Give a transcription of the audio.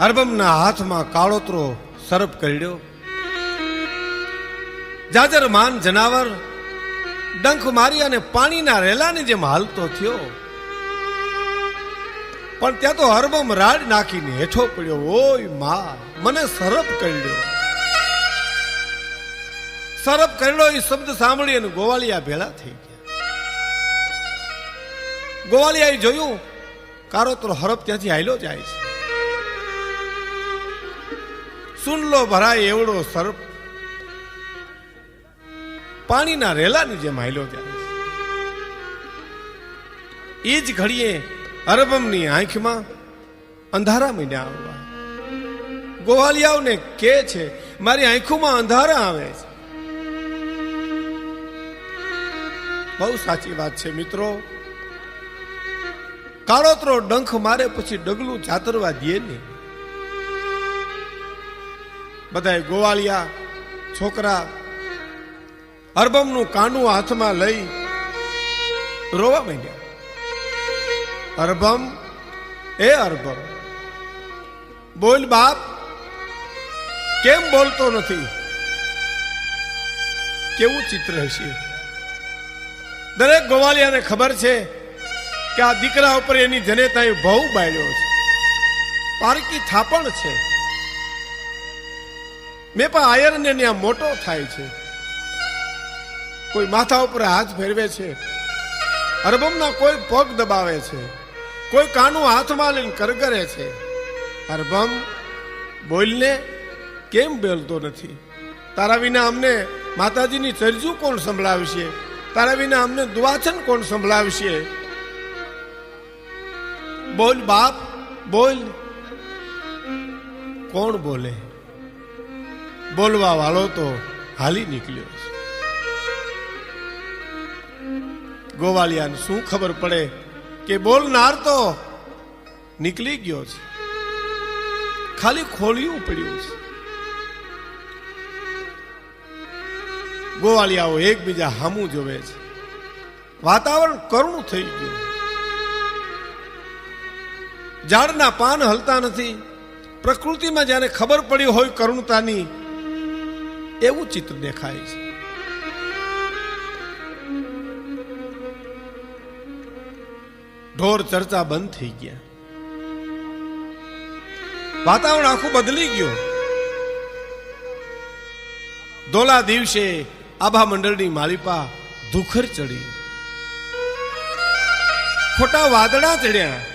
અરબમના હાથમાં કાળોતરો સરપ કરડ્યો. જાજર માન જનાવર, ડંખ મારી અને પાણીના રેલાની જેમ હાલતો થયો. પણ ત્યાં તો હરબમ રાડ નાખીને હેઠો પડ્યો. ઓય મા મને સરપ કરડ્યો. સરપ કરડો એ શબ્દ સાંભળી અને ગોવાળિયા ભેળા થઈ ગયા. ગોવાળિયાએ જોયું કારોતરો હરપ ત્યાંથી હાલ્યો જાય છે. સુનલો ભરાય એવડો સર્પ. પાણીના રેલાની જેમ હાલ્યો જાય એ જ ઘડીએ અરબમની આંખમાં અંધારા મીડ્યા આવવા. ગોવાલિયાઓને કે છે, મારી આંખોમાં અંધારા આવે છે. બહુ સાચી વાત છે મિત્રો. કાળોતરો ડંખ મારે પછી ડગલું જાતરવા દે નહીં. બધાય ગોવાળિયા છોકરા અરબમનું કાનું હાથમાં લઈ રોવા માંડ્યા. અરબમ એ અરબમ બોલ બાપ, કેમ બોલતો નથી? કેવું ચિત્ર હશે? દરેક ગોવાલિયાને ખબર છે કે આ દીકરા ઉપર એની જનેતાએ બહુ બાળ્યો છે. પારકી થાપણ છે. મેં પણ આયરને ત્યાં મોટો થાય છે. કોઈ માથા ઉપર હાથ ફેરવે છે. અરબમના કોઈ પગ દબાવે છે. કોઈ કાનું હાથમાં લઈને કરગરે છે. અરબમ બોલને કેમ બોલતો નથી? તારા વિના અમને માતાજીની ચરજુ કોણ સંભળાવશે? તારા વિના અમને દુવાચન કોણ સંભળાવશે? બોલ બાપ, બોલ. કોણ બોલે? બોલવા વાળો તો હાલી નીકળ્યો છે. ગોવાલિયાને શું ખબર પડે કે બોલનાર તો નીકળી ગયો છે. ખાલી ખોલિયું પડ્યું છે. ગોવાળિયાઓ એકબીજા હામું જોવે છે. વાતાવરણ કરુણ થઈ ગયું. ઝાડના પાન હલતા નથી. પ્રકૃતિમાં જ્યારે ખબર પડી હોય કરુણતાની એવું ચિત્ર દેખાય છે. ઢોર ચર્ચા બંધ થઈ ગયા. વાતાવરણ આખું બદલી ગયું. ધોલા દિવસે આભા મંડળની માલિપા દુખર ચડી. ખોટા વાદળા ચડ્યા.